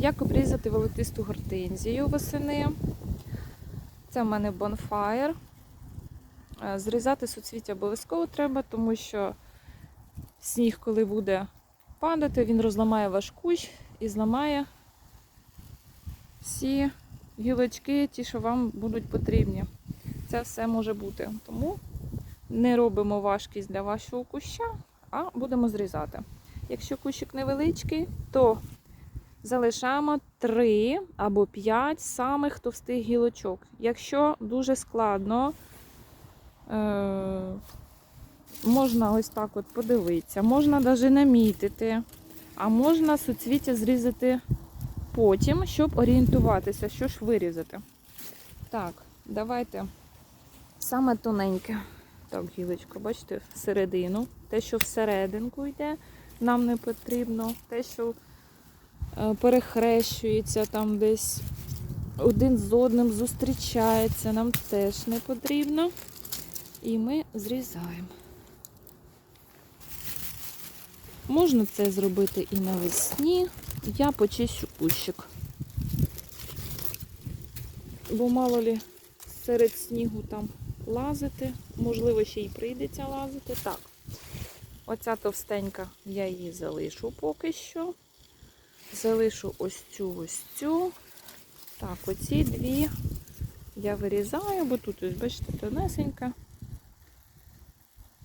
Як обрізати волотисту гортензію восени? Це в мене Bonfire. Е, Зрізати суцвіття обов'язково треба, тому що сніг, коли буде падати, він розламає ваш кущ і зламає всі гілочки, ті, що вам будуть потрібні. Це все може бути. Тому не робимо важкість для вашого куща, а будемо зрізати. Якщо кущик невеличкий, то залишаємо 3 або 5 самих товстих гілочок. Якщо дуже складно, е- можна ось так от подивитися, можна навіть намітити, а можна суцвіття зрізати потім, щоб орієнтуватися, що ж вирізати. Так, давайте саме тоненьке. Так, гілочка, бачите, всередину. Те, що всерединку йде, нам не потрібно. Те, що перехрещується там десь один з одним зустрічається, нам теж не потрібно. І ми зрізаємо. Можна це зробити і навесні. Я почищу кущик. Бо мало лі серед снігу там лазити. Можливо, ще й прийдеться лазити. Так, оця товстенька, я її залишу поки що. Залишу ось цю ось цю. Так, оці дві я вирізаю, бо тут, ось, бачите, тонесенька.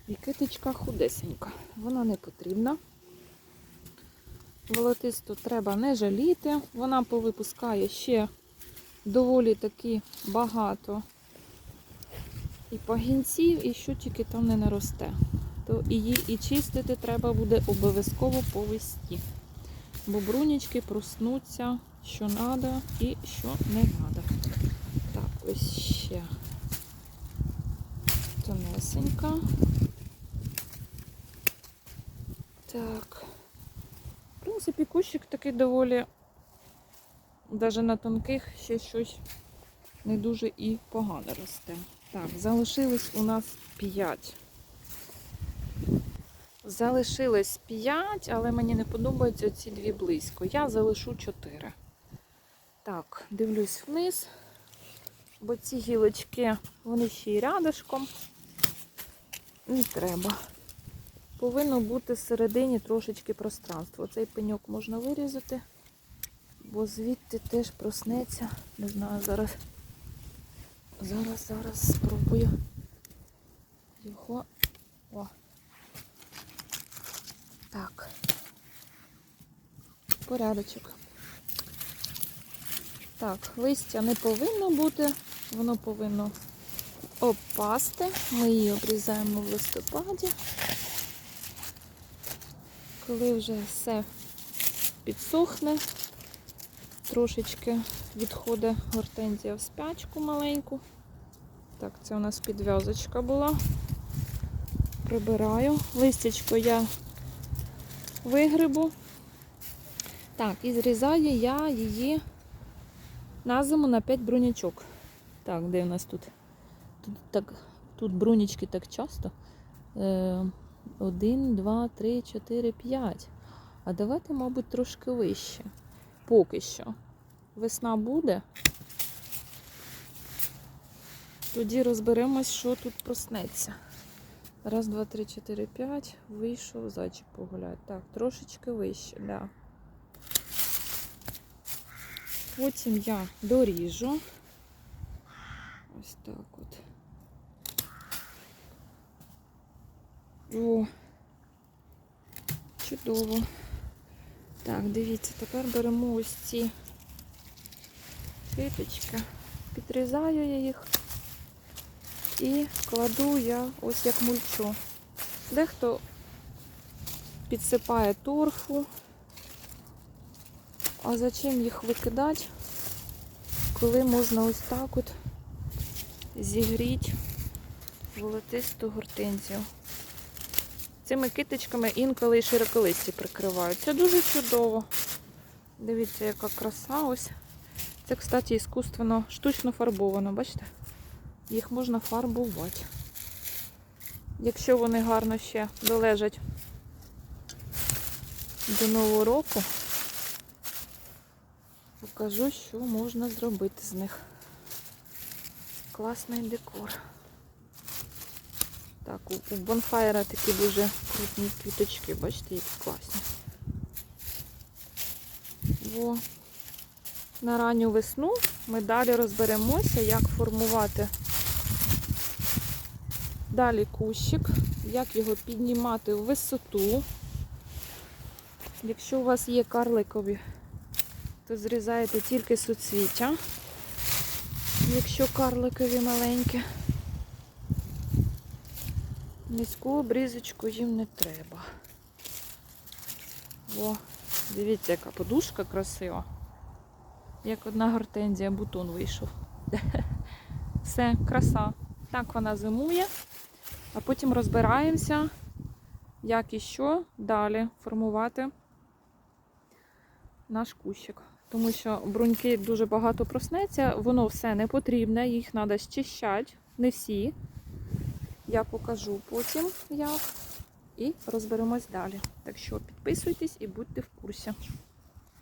І китичка худесенька. Вона не потрібна. Волотисту треба не жаліти. Вона повипускає ще доволі таки багато і пагінців, і що тільки там не наросте. То її і чистити треба буде обов'язково по весні. Бо брунічки проснуться, що треба і що не треба. Так, ось ще тонесенька. Так. В принципі, кущик такий доволі, навіть на тонких ще щось не дуже і погано росте. Так, залишилось у нас 5. Залишилось 5, але мені не подобаються ці дві близько. Я залишу 4. Так, дивлюсь вниз, бо ці гілочки, вони ще й рядышком. Не треба. Повинно бути всередині трошечки пространства. Цей пеньок можна вирізати, бо звідти теж проснеться. Не знаю, зараз. Зараз, зараз спробую його. О. Так. Порядочок. Так, листя не повинно бути, воно повинно опасти. Ми її обрізаємо в листопаді. Коли вже все підсохне, трошечки відходить гортензія в спячку маленьку. Так, це у нас підв'язочка була. Прибираю. Листячко я вигрибу. Так, і зрізаю я її на зиму на 5 брунячок. Так, де у нас тут? Тут, так, тут брунічки так часто. Е, один, два, три, чотири, п'ять. А давайте, мабуть, трошки вище. Поки що. Весна буде. Тоді розберемось, що тут проснеться. Раз, два, три, чотири, п'ять. Вийшов, зайчик погуляє. Так, трошечки вище, да. Потім я доріжу. Ось так от. О, чудово. Так, дивіться, тепер беремо ось ці киточки, підрізаю я їх і кладу я ось як мульчу. Дехто підсипає торфу. А зачем їх викидати, коли можна ось так от зігріти волотисту гортензію. Цими китичками інколи і широколисті прикривають. Це дуже чудово. Дивіться, яка краса ось. Це, кстати, іскусственно, штучно фарбовано, бачите? Їх можна фарбувати. Якщо вони гарно ще долежать до нового року, Покажу, що можна зробити з них. Класний декор. Так, у, бонфайра такі дуже крупні квіточки, бачите, які класні. Во. На ранню весну ми далі розберемося, як формувати далі кущик, як його піднімати в висоту. Якщо у вас є карликові, то зрізаєте тільки суцвіття. Якщо карликові маленькі, низьку обрізочку їм не треба. О, дивіться, яка подушка красива. Як одна гортензія, бутон вийшов. Все, краса. Так вона зимує, а потім розбираємося, як і що далі формувати наш кущик. Тому що бруньки дуже багато проснеться, воно все не потрібне, їх треба щищати, не всі. Я покажу потім як і розберемось далі. Так що підписуйтесь і будьте в курсі.